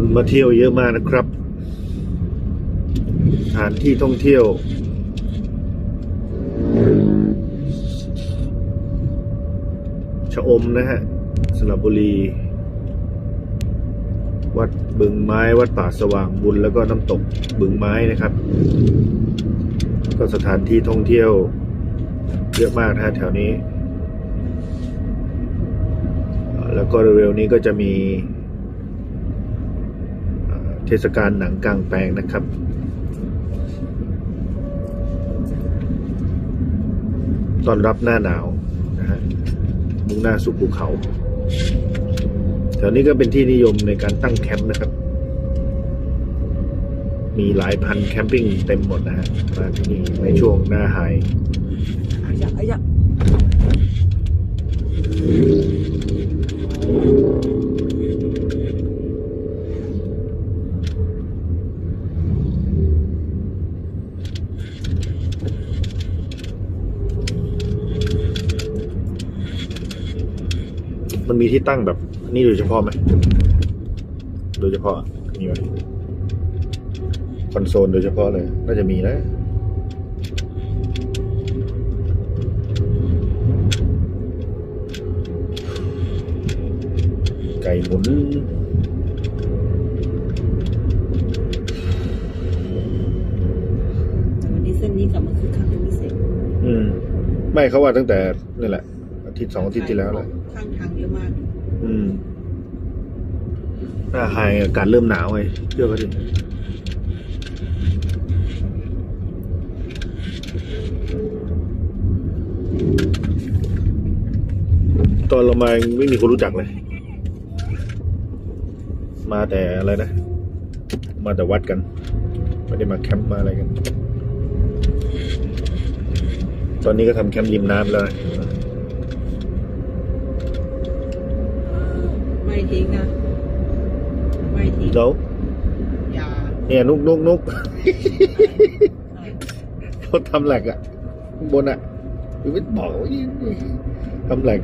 นมาเที่ยวเยอะมากนะครับสถานที่ท่องเที่ยว ชะอมนะฮะสระบุรี วัดบึงไม้ วัดป่าสว่างบุญแล้วก็น้ำตกบึงไม้นะครับ ก็สถานที่ท่องเที่ยวเยอะมากนะฮะแถวนี้ แล้วก็เร็วๆนี้ก็จะมี เทศกาลหนังกลางแปลงนะครับ ตอนรับหน้าหนาวนะฮะมุ่งหน้าสู่ภูเขาแถวนี้ก็เป็นที่นิยมในการตั้งแคมป์นะครับ มีหลายพันแคมปิ้งเต็มหมดนะฮะมาที่นี่ในช่วงหน้าไฮ อายะอายะ มันมีที่ตั้งแบบนี่โดยเฉพาะไหมโดยเฉพาะมีไหมคอนโซลโดยเฉพาะเลย น่าจะมีนะไก่หมุนวันนี้เส้นนี้กลับมาคือคักเป็นพิเศษอืม ไม่เขาว่าตั้งแต่นี่แหละ อาทิตย์สองอาทิตย์ที่แล้วแหละข้างทางเยอะมากอืมหน้าไฮอากาศเริ่มหนาวไงเชื่อเขาดิตอนเรามาไม่มีคนรู้จักเลย มาแต่อะไรนะ มาแต่วัดกัน ไม่ได้มาแคมป์มาอะไรกัน ตอนนี้ก็ทำแคมป์ริมน้ำแล้วนะ ไม่ทิ้งนะ ไม่ทิ้งแล้วอย่าเนี่ยนุกนุกนุกอะไรเขาทำแหลกอะข้างบนอะอยู่ไม่บอกว่าอีทำแหลก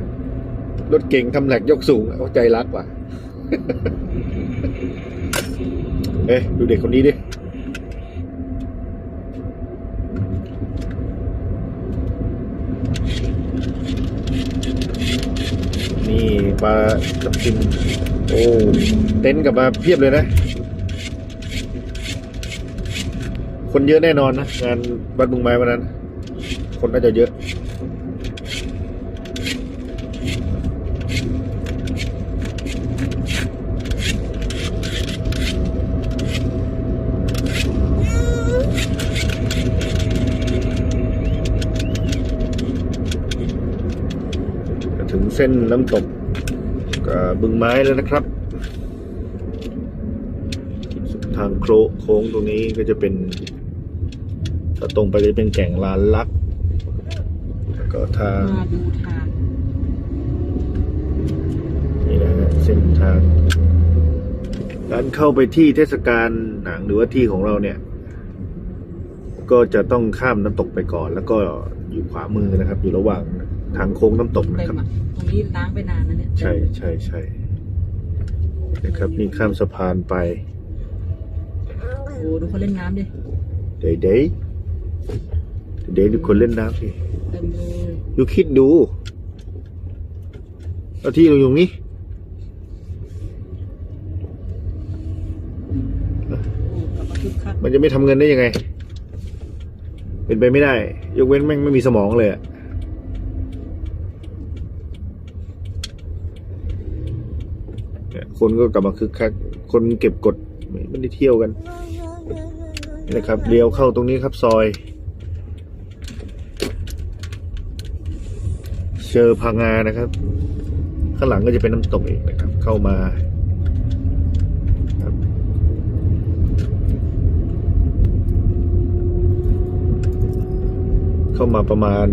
รถเก่งทำแหลกยกสูงเขาใจรักว่ะเอ้ยดูเด็กคนนี้ดิ นี่ ปลากับทิมโอ้เต็นท์กับมาเพียบเลยนะ คนเยอะแน่นอนนะงานวัดบุงไม้วันนั้น คนน่าจะเยอะถึงเส้นน้ำตก บึงไม้แล้วนะครับ ทางโคโค้งตรงนี้ก็จะเป็น ถ้าตรงไปจะเป็นแก่งลานลัก แล้วก็ทางมาดูทางนี่นะฮะเส้นทางการเข้าไปที่เทศกาลหนังหรือว่าที่ของเราเนี่ย ก็จะต้องข้ามน้ำตกไปก่อน แล้วก็อยู่ขวามือนะครับ อยู่ระหว่าง ทางโค้งน้ำตกเต็นะครับมอะตรงนี้ล้างไปนานนะเนี่ยใช่ใช่ใช่นะครับนี่ข้ามสะพานไปโอ้โหดูเขาเล่นน้ำดิเดย์เดย์เดย์ดูคนเล่นน้ำสิเต็มเลยดูคิดดูเอาที่เราอยู่นี้โอ้กลับมาคึกคักมันจะไม่ทำเงินได้ยังไง เป็นไปไม่ได้ ยกเว้นแม่งไม่มีสมองเลยอะเนี่ย คนก็กลับมาคึกคัก คนเก็บกดไม่ได้เที่ยวกันนะครับเลี้ยวเข้าตรงนี้ครับซอย เชอพังงานะครับ ข้างหลังก็จะเป็นน้ำตกอีกนะครับ เข้ามาเข้ามาประมาณ